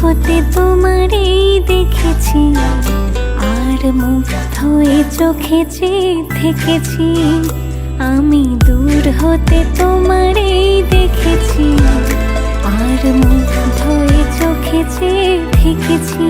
হতে তোমারই দেখেছি, আর মুগ্ধ হয়ে চোখে চেয়ে থেকেছি, আমি দূর হতে তোমারই দেখেছি, আর মুগ্ধ হয়ে চোখে চেয়ে থেকেছি।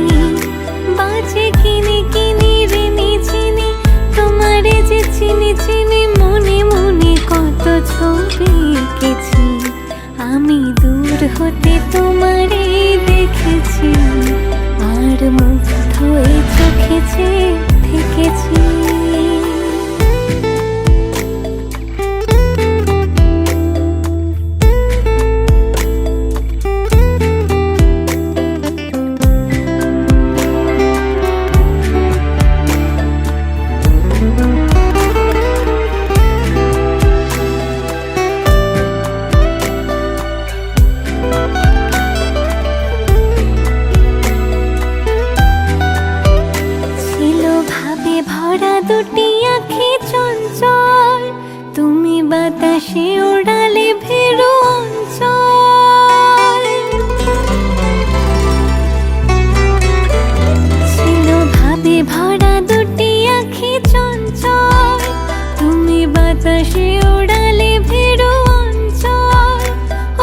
বাতাসে ওড়ালে ভেরু ছিল ভাবে ভরা দুটি আখি চঞ্চল। তুমি বাতাসে ওড়ালে ভেরু অঞ্চল।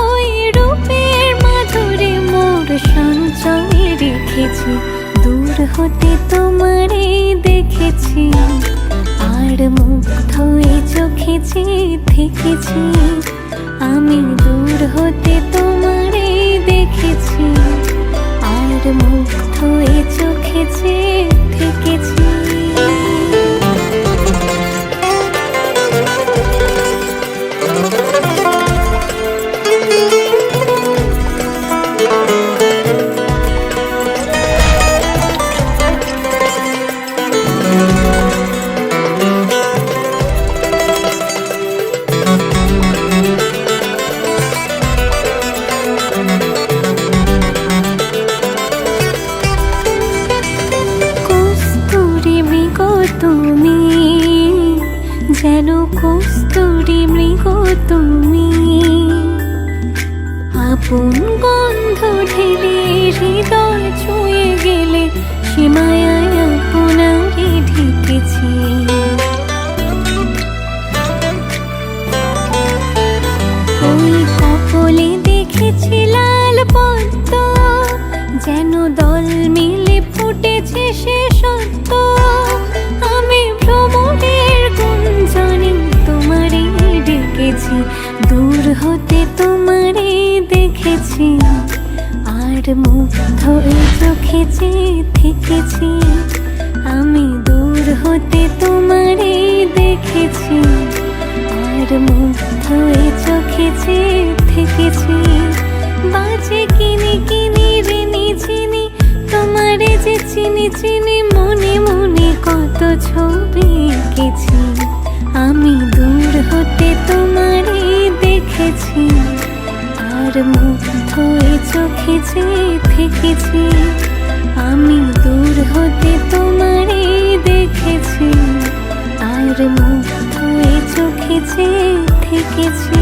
ওই রূপের মাধুরী মোর সঞ্চয়ে রেখেছি। দূর হতে তোমারে দেখেছি। আর মুগ্ধ চেয়ে থেকেছি আমি দূর হতে তোমারে আপন গন্ধ ঢেলে হৃদয় ছুঁয়ে গেলে সীমায় আপনারে ঢেকেছি। ওই কপলে দেখেছি লাল পদ্ম, যেন দল মিলে ফুটেছে সে সত্য। আমি ভ্রমণের গুঞ্জনে তোমারে ডেকেছি। দূর হতে আর মুগ্ধ এ চোখে চেয়ে থেকেছি, আমি দূর হতে তোমারে দেখেছি। আর মুগ্ধ এ চোখে চেয়ে থেকেছি, বাজে কিনে কিনে রেনে চিনি তোমারে যে চিনি চিনি মনে মনে কত ছবি এঁকেছি। আমি দূর হতে তোমারে দেখেছি। আর মুগ্ধ চোখে চেয়ে থেকেছি আমি দূর হতে তোমারে দেখেছি। আর মুগ্ধ চোখে চেয়ে থেকেছি